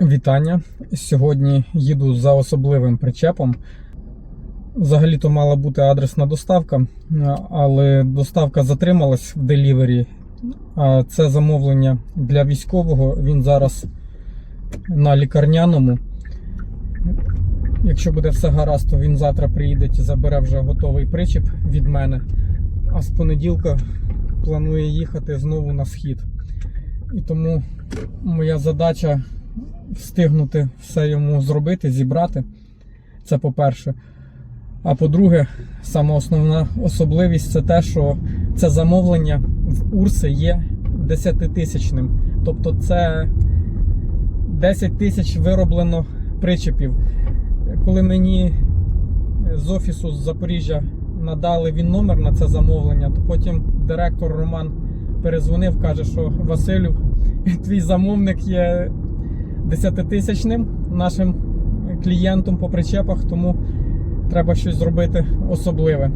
Вітання. Сьогодні їду за особливим причепом. Взагалі-то мала бути адресна доставка, але доставка затрималась в делівері. Це замовлення для військового. Він зараз на лікарняному. Якщо буде все гаразд, то він завтра приїде і забере вже готовий причіп від мене. А з понеділка планує їхати знову на схід. І тому моя задача встигнути все йому зробити, зібрати. Це по-перше. А по-друге, сама основна особливість це те, що це замовлення в Урси є 10-тисячним. Тобто це 10 тисяч вироблено причепів. Коли мені з офісу з Запоріжжя надали він номер на це замовлення, то потім директор Роман перезвонив, каже, що Василю, твій замовник є 10-тисячним нашим клієнтом по причепах, тому треба щось зробити особливе.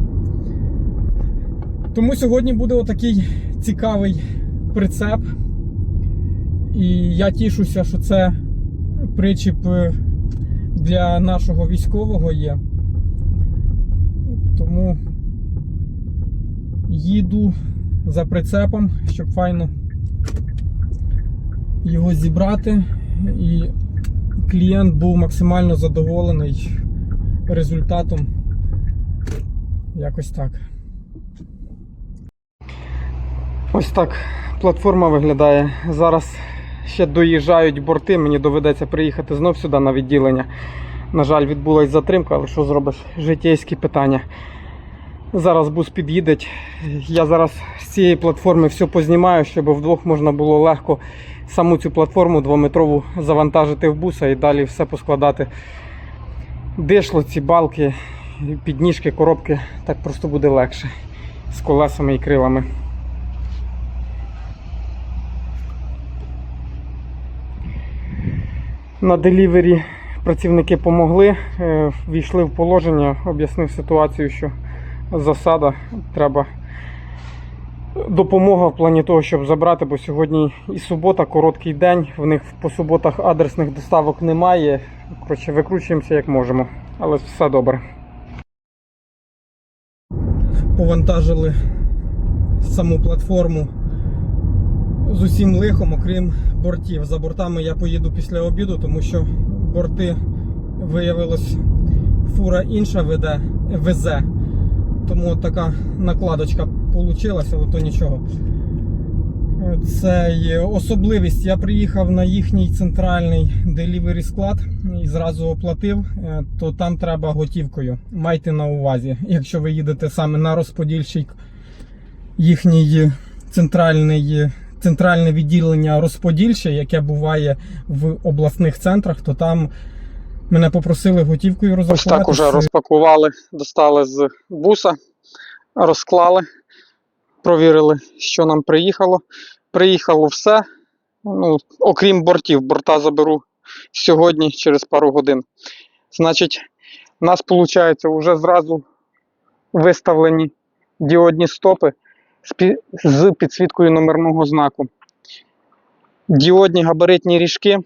Тому сьогодні буде отакий цікавий прицеп. І я тішуся, що це причіп для нашого військового є. Тому їду за прицепом, щоб файно його зібрати, і клієнт був максимально задоволений результатом. Якось так. Ось так платформа виглядає. Зараз ще доїжджають борти, мені доведеться приїхати знов сюди на відділення. На жаль, відбулася затримка, але що зробиш? Життєйські питання. Зараз бус під'їде. Я зараз з цієї платформи все познімаю, щоб вдвох можна було легко саму цю платформу двометрову завантажити в буса і далі все поскладати. Дишло, ці балки, підніжки, коробки, так просто буде легше з колесами і крилами. На делівері працівники помогли, е, війшли в положення, об'яснив ситуацію, що засада треба допомога в плані того, щоб забрати, бо сьогодні і субота, короткий день, в них по суботах адресних доставок немає. Коротше, викручуємося як можемо, але все добре. Повантажили саму платформу з усім лихом, окрім бортів. За бортами я поїду після обіду, тому що борти виявилось фура інша веде, везе. Тому така накладочка вийшла, але то нічого. Це є особливість. Я приїхав на їхній центральний делівері склад і зразу оплатив, е, то там треба готівкою. Майте на увазі, якщо ви їдете саме на розподільщик, їхній центральний, центральне відділення розподільче, яке буває в обласних центрах, то там мене попросили готівкою Ось так уже розпакували, достали з буса, розклали, провірили, що нам приїхало. Приїхало все, ну, окрім бортів. Борта заберу сьогодні через пару годин. Значить, у нас виходить вже зразу виставлені діодні стопи з підсвіткою номерного знаку. Діодні габаритні ріжки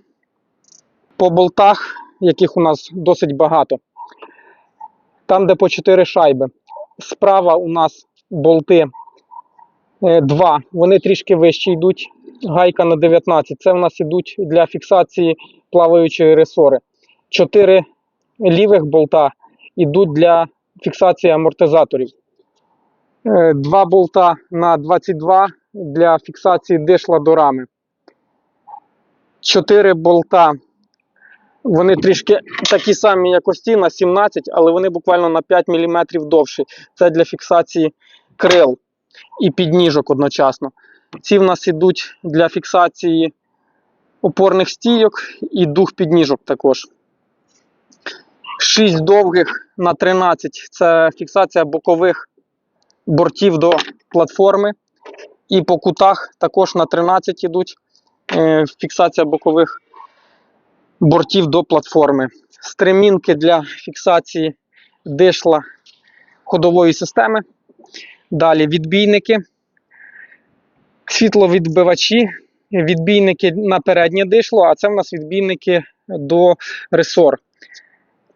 по болтах, яких у нас досить багато. Там, де по 4 шайби. Справа у нас болти 2. Вони трішки вище йдуть. Гайка на 19. Це в нас йдуть для фіксації плаваючої ресори. 4 лівих болта йдуть для фіксації амортизаторів. Е, Два болта на 22 для фіксації дишла до рами. 4 болта вони трішки такі самі, як ось ці, на 17, але вони буквально на 5 мм довші. Це для фіксації крил і підніжок одночасно. Ці в нас йдуть для фіксації опорних стійок і дух підніжок також. 6 довгих на 13 це фіксація бокових бортів до платформи. І по кутах також на 13 йдуть е, фіксація бокових бортів до платформи. Стремінки для фіксації дишла ходової системи. Далі відбійники, світловідбивачі відбійники на переднє дишло, а це в нас відбійники до ресор.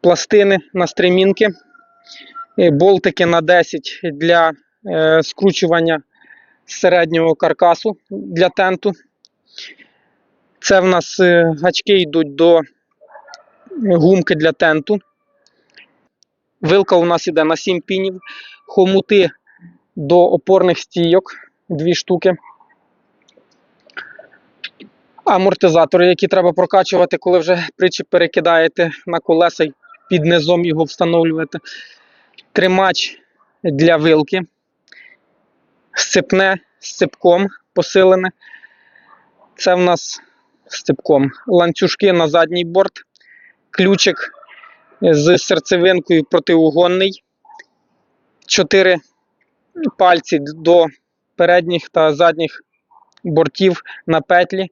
Пластини на стремінки, е, болтики на 10 для е, скручування середнього каркасу для тенту. Це в нас е, гачки йдуть до гумки для тенту. Вилка у нас іде на 7 пінів, хомути до опорних стійок, дві штуки. Амортизатори, які треба прокачувати, коли вже причіп перекидаєте на колеса і під низом його встановлюєте. Тримач для вилки. Сцепне з цепком посилене. Це в нас з цепком. Ланцюжки на задній борт. Ключик з серцевинкою протиугонний. Чотири пальці до передніх та задніх бортів на петлі.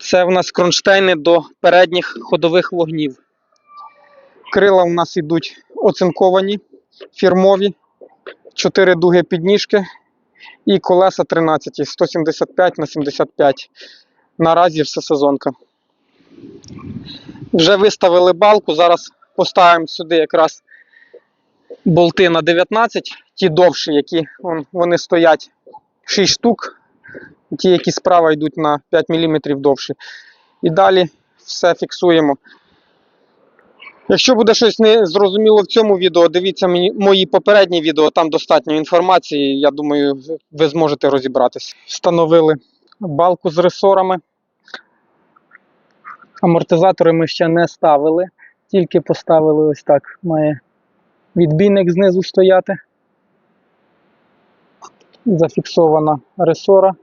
Це в нас кронштейни до передніх ходових вогнів. Крила у нас йдуть оцинковані, фірмові, 4 дуги підніжки і колеса 13, 175 на 75. Наразі все сезонка. Вже виставили балку. Зараз поставимо сюди якраз болти на 19, ті довші, які вон, вони стоять 6 штук, ті, які справа йдуть на 5 мм довші. І далі все фіксуємо. Якщо буде щось не зрозуміло в цьому відео, дивіться мої попередні відео, там достатньо інформації. Я думаю, ви зможете розібратися. Встановили балку з ресорами. Амортизатори ми ще не ставили, тільки поставили ось так. Має відбійник знизу стояти. Зафіксована ресора,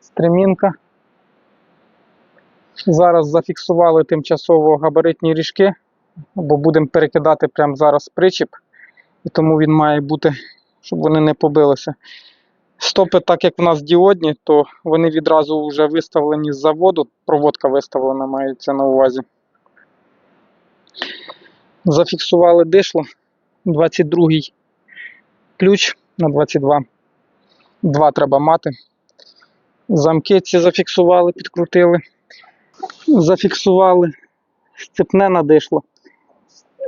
стремінка. Зараз зафіксували тимчасово габаритні ріжки, бо будемо перекидати прямо зараз причіп, і тому він має бути, щоб вони не побилися. Стопи, так як в нас діодні, то вони відразу вже виставлені з заводу. Проводка виставлена, мається на увазі. Зафіксували дишло. 22 ключ на 22. Два треба мати. Замки ці зафіксували, підкрутили. Зафіксували сцепне надишло.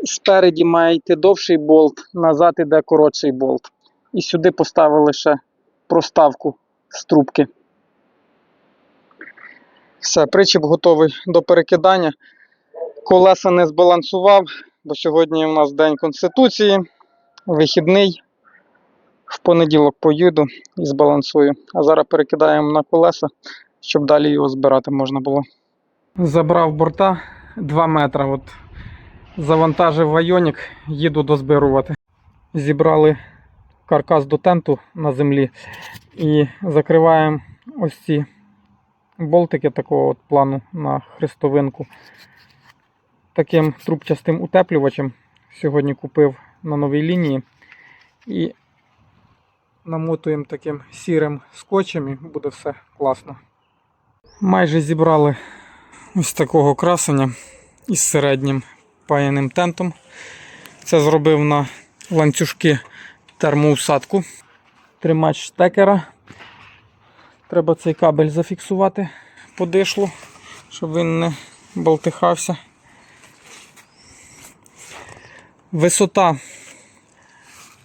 Спереді має йти довший болт, назад іде коротший болт. І сюди поставили ще проставку з трубки. Все, причіп готовий до перекидання. Колеса не збалансував, бо сьогодні у нас День Конституції, вихідний. В понеділок поїду і збалансую. А зараз перекидаємо на колеса, щоб далі його збирати можна було. Забрав борта 2 метри. От завантажив вайонік, їду дозбирувати. Зібрали каркас до тенту на землі і закриваємо ось ці болтики такого от плану на хрестовинку. Таким трубчастим утеплювачем сьогодні купив на новій лінії. І намотуємо таким сірим скотчем і буде все класно. Майже зібрали ось такого красення із середнім паяним тентом. Це зробив на ланцюжки термоусадку. Тримач штекера. Треба цей кабель зафіксувати по дишлу, щоб він не болтихався. Висота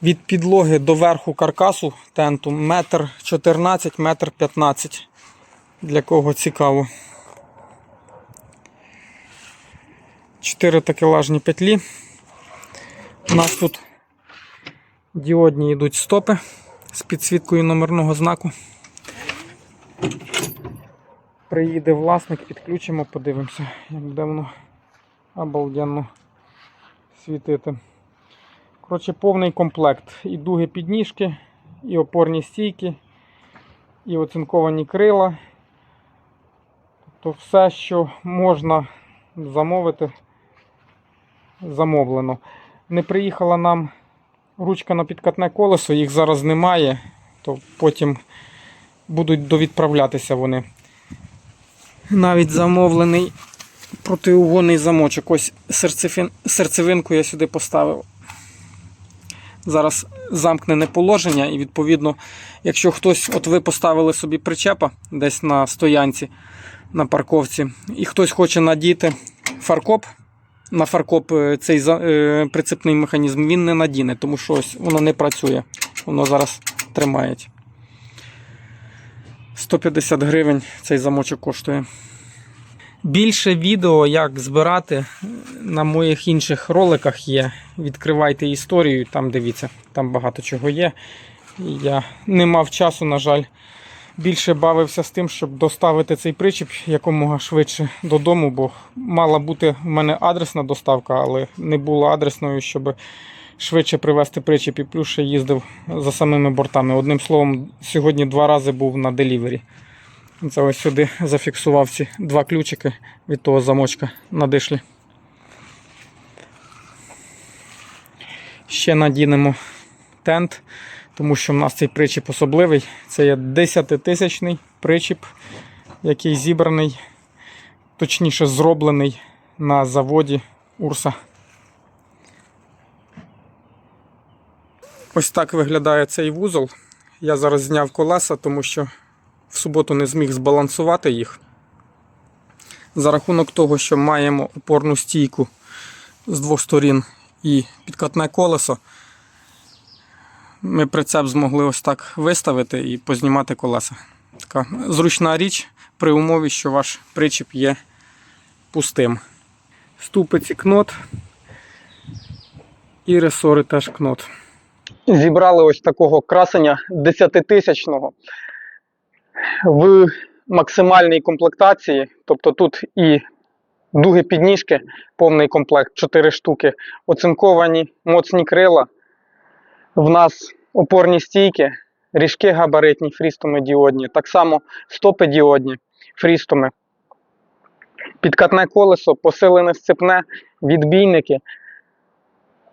від підлоги до верху каркасу тенту метр 14, метр 15. Для кого цікаво. Чотири такелажні петлі. У нас тут діодні йдуть стопи з підсвіткою номерного знаку. Приїде власник, підключимо, подивимося, як буде воно обалденно світити. Коротше, повний комплект. І дуги підніжки, і опорні стійки, і оцинковані крила. Тобто все, що можна замовити, замовлено. Не приїхала нам ручка на підкатне колесо, їх зараз немає, то потім будуть довідправлятися вони. Навіть замовлений протиугонний замочок. Ось серцевин, серцевинку я сюди поставив. зараз замкнене положення, і відповідно, якщо хтось, от ви поставили собі причепа десь на стоянці, на парковці, і хтось хоче надіти фаркоп, на фаркоп е, цей е, прицепний механізм, він не надіне, тому що ось воно не працює. Воно зараз тримає. 150 гривень цей замочок коштує. Більше відео, як збирати, на моїх інших роликах є. Відкривайте історію, там дивіться, там багато чого є. Я не мав часу, на жаль. Більше бавився з тим, щоб доставити цей причіп якомога швидше додому, бо мала бути в мене адресна доставка, але не було адресною, щоб швидше привезти причіп і плюс ще їздив за самими бортами. Одним словом, сьогодні два рази був на делівері. Це ось сюди зафіксував ці два ключики від того замочка на дишлі. Ще надінемо тент, тому що в нас цей причіп особливий. Це є 10-тисячний причіп, який зібраний, точніше зроблений на заводі Урса. Ось так виглядає цей вузол. Я зараз зняв колеса, тому що в суботу не зміг збалансувати їх. За рахунок того, що маємо опорну стійку з двох сторін і підкатне колесо, ми прицеп змогли ось так виставити і познімати колеса. Така зручна річ при умові, що ваш причіп є пустим. Ступиці кнот і ресори теж кнот. Зібрали ось такого красення 10-тисячного в максимальній комплектації. Тобто тут і дуги підніжки, повний комплект, 4 штуки, оцинковані моцні крила. В нас опорні стійки, ріжки габаритні, фрістоми діодні, так само стопи діодні, фрістоми. Підкатне колесо, посилене сцепне, відбійники,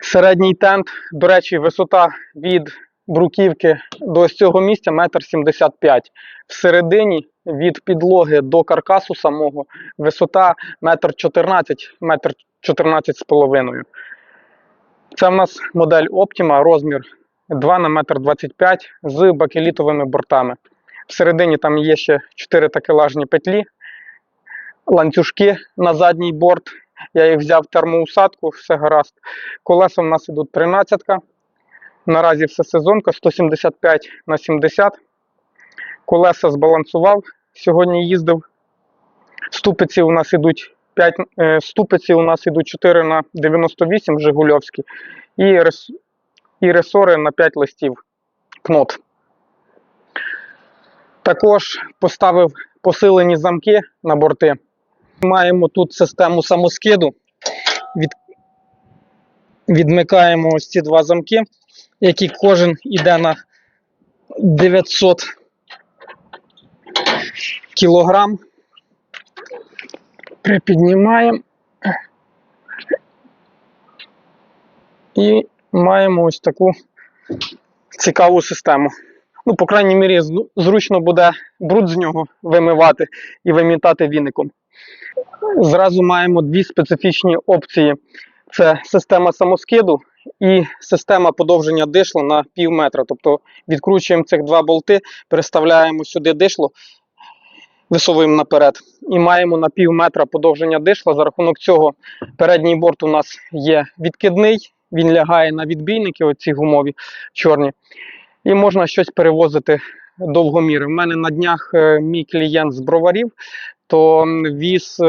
середній тент, до речі, висота від бруківки до ось цього місця 1,75 м. Всередині від підлоги до каркасу самого висота 1,14 м, 1,14 з половиною. Це в нас модель Optima, розмір 2 на 1,25 м з бакелітовими бортами. Всередині там є ще 4 такелажні петлі, ланцюжки на задній борт. Я їх взяв термоусадку, все гаразд. Колеса в нас ідуть 13. Наразі все сезонка 175 на 70. Колеса збалансував. Сьогодні їздив. Ступиці у нас ідуть 5, е, ступиці у нас ідуть 4 на 98 Жигульовські. І, і ресори на 5 листів кнот. Також поставив посилені замки на борти. Маємо тут систему самоскиду. Від... Відмикаємо ось ці два замки, які кожен йде на 900 кілограм. Припіднімаємо. І маємо ось таку цікаву систему. Ну, по крайній мірі, зручно буде бруд з нього вимивати і вимітати віником. Зразу маємо дві специфічні опції: це система самоскиду і система подовження дишла на пів метра. Тобто відкручуємо цих два болти, переставляємо сюди дишло, висовуємо наперед, і маємо на пів метра подовження дишла. За рахунок цього передній борт у нас є відкидний, він лягає на відбійники, оці гумові чорні, і можна щось перевозити довгоміри. У мене на днях е, мій клієнт з броварів, то віз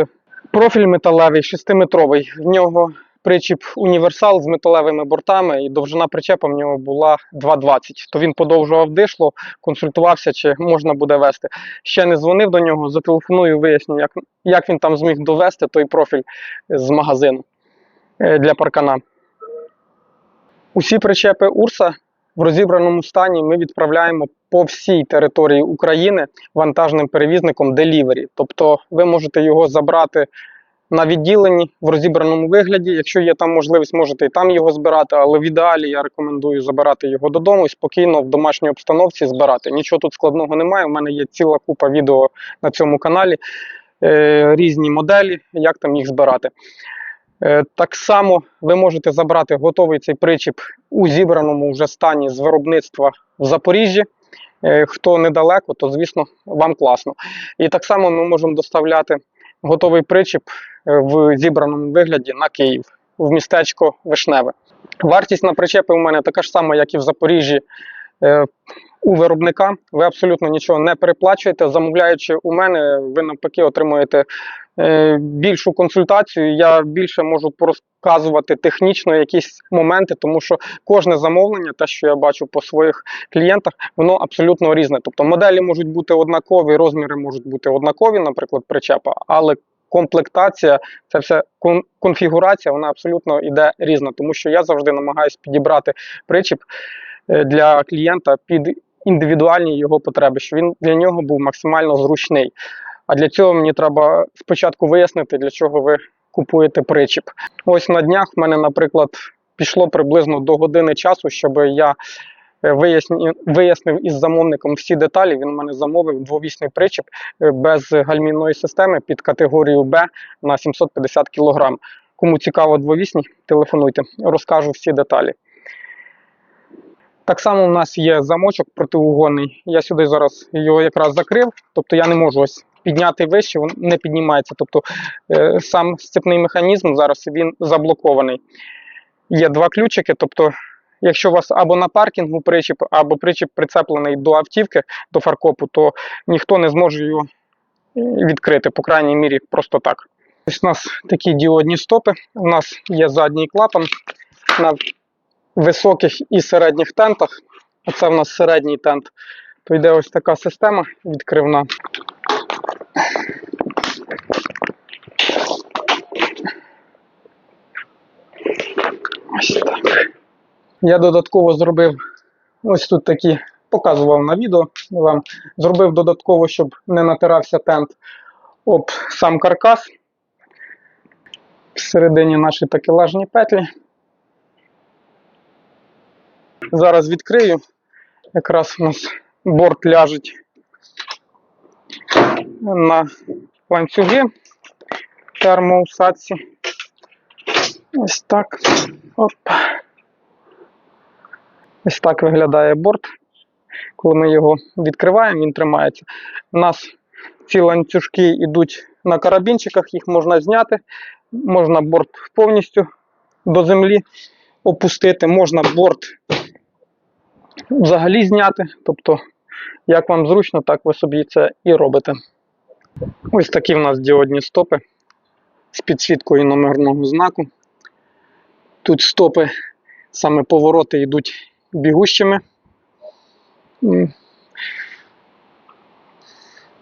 профіль металевий 6-метровий. В нього причіп універсал з металевими бортами, і довжина причепа в нього була 2,20. То він подовжував дишло, консультувався, чи можна буде вести. Ще не дзвонив до нього, зателефоную, виясню, як, як він там зміг довести той профіль з магазину е, для паркана. Усі причепи Урса в розібраному стані ми відправляємо по всій території України вантажним перевізником Delivery. Тобто ви можете його забрати на відділенні в розібраному вигляді. Якщо є там можливість, можете і там його збирати, але в ідеалі я рекомендую забирати його додому і спокійно в домашній обстановці збирати. Нічого тут складного немає. У мене є ціла купа відео на цьому каналі, е, різні моделі, як там їх збирати. Е, Так само ви можете забрати готовий цей причіп у зібраному вже стані з виробництва в Запоріжжі. Е, Хто недалеко, то звісно вам класно. І так само ми можемо доставляти готовий причіп е, в зібраному вигляді на Київ в містечко Вишневе. Вартість на причепи у мене така ж сама, як і в Запоріжжі. Е, У виробника ви абсолютно нічого не переплачуєте. Замовляючи у мене, ви навпаки отримуєте більшу консультацію. Я більше можу порозказувати технічно якісь моменти, тому що кожне замовлення, те, що я бачу по своїх клієнтах, воно абсолютно різне. Тобто моделі можуть бути однакові, розміри можуть бути однакові, наприклад, причепа, але комплектація, це все конфігурація, вона абсолютно йде різна, тому що я завжди намагаюся підібрати причіп е, для клієнта під індивідуальні його потреби, щоб він для нього був максимально зручний. А для цього мені треба спочатку вияснити, для чого ви купуєте причіп. Ось на днях в мене, наприклад, пішло приблизно до години часу, щоб я е, вияснив із замовником всі деталі. Він мене замовив двовісний причіп е, без гальмівної системи під категорію Б на 750 кг. Кому цікаво двовісні, телефонуйте, розкажу всі деталі. Так само у нас є замочок протиугонний. Я сюди зараз його якраз закрив, тобто я не можу ось підняти вище, він не піднімається. Тобто е, сам сцепний механізм зараз він заблокований. Є два ключики, тобто, якщо у вас або на паркінгу причіп, або причіп прицеплений до автівки, до фаркопу, то ніхто не зможе його е, відкрити, по крайній мірі, просто так. Ось у нас такі діодні стопи. У нас є задній клапан на високих і середніх тентах. Оце в нас середній тент. То йде ось така система відкривна. Я додатково зробив ось тут такі, показував на відео вам. Зробив додатково, щоб не натирався тент об сам каркас. Всередині наші такелажні петлі. Зараз відкрию. Якраз у нас борт ляжить на ланцюги термоусадці. Ось так. Оп. Ось так виглядає борт. Коли ми його відкриваємо, він тримається. У нас ці ланцюжки йдуть на карабінчиках, їх можна зняти. Можна борт повністю до землі опустити, можна борт взагалі зняти. Тобто, як вам зручно, так ви собі це і робите. Ось такі в нас діодні стопи з підсвіткою номерного знаку. Тут стопи, саме повороти йдуть бігущими.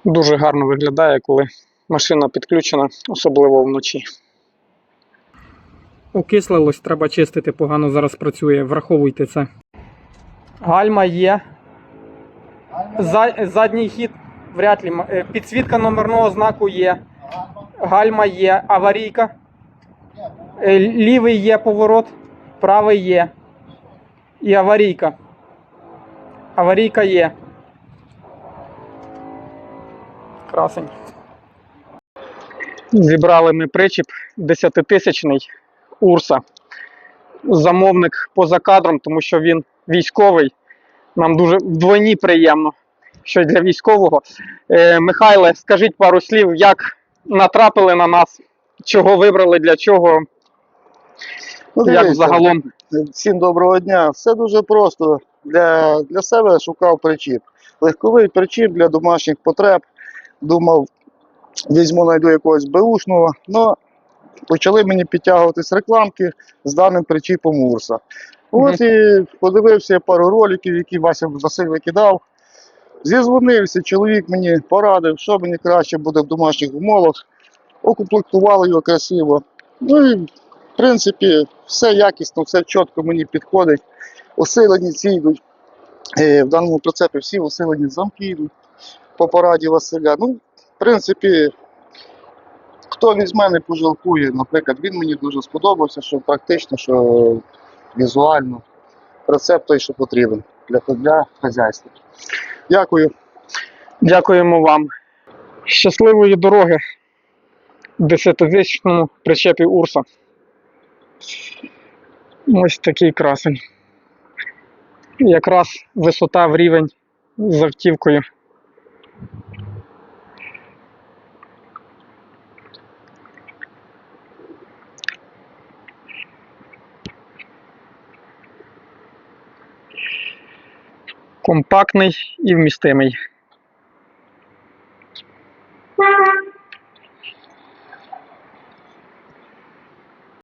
Дуже гарно виглядає, коли машина підключена, особливо вночі. Окислилось, треба чистити, погано зараз працює, враховуйте це. Гальма є. Задній хід вряд ли. е, Підсвітка номерного знаку є. Гальма є, аварійка. Е, Лівий є поворот, правий є. І аварійка. Аварійка є. Красень. Зібрали ми причіп 10-тисячний Урса. Замовник поза кадром, тому що він військовий. Нам дуже вдвойні приємно, що для військового. Е, Михайле, скажіть пару слів, як натрапили на нас, чого вибрали, для чого, Ну, як дивіться, загалом. Всім доброго дня. Все дуже просто. Для, для себе шукав причіп. Легковий причіп для домашніх потреб. Думав, візьму, знайду якогось беушного. Ну, почали мені підтягуватись рекламки з даним причіпом Урса. Ось і подивився пару роликів, які Вася Василь викидав. Зізвонився, чоловік мені порадив, що мені краще буде в домашніх умовах. Окомплектували його красиво. Ну і в принципі, все якісно, все чітко мені підходить. Усилені ці йдуть. Е, В даному прицепі всі усилені замки йдуть по пораді Василя. Ну, в принципі, хто візьме, не пожалкує. Наприклад, він мені дуже сподобався, що практично, що візуально. Рецепт той, що потрібен для, для хазяйства. Дякую. Дякуємо вам. Щасливої дороги десятитисячному причепі Урса. Ось такий красень. Якраз висота в рівень з автівкою. Компактний і вмістимий.